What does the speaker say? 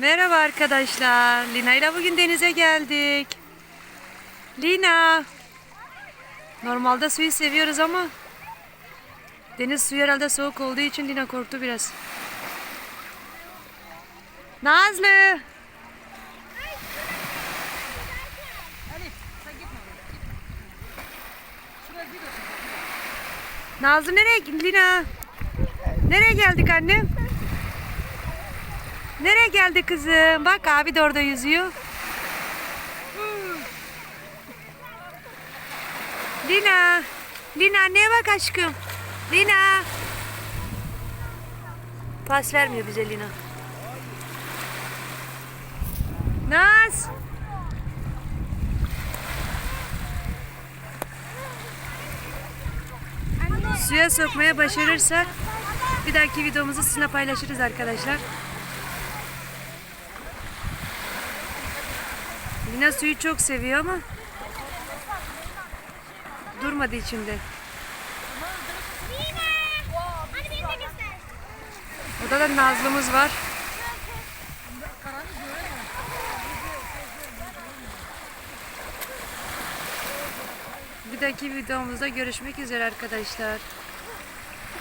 Merhaba arkadaşlar. Lina ile bugün denize geldik. Lina. Normalde suyu seviyoruz ama deniz suyu herhalde soğuk olduğu için Lina korktu biraz. Nazlı. Nazlı nereye Lina? Nereye geldik annem? Nereye geldi kızım? Bak abi de orada yüzüyor. Lina. Lina anneye bak aşkım. Lina. Pas vermiyor bize Lina. Naz. Suya sokmaya başarırsak bir dahaki videomuzu sizinle paylaşırız arkadaşlar. Lina suyu çok seviyor ama durmadı içinde. Orada da Nazlı'mız var. Bir dahaki videomuzda görüşmek üzere arkadaşlar.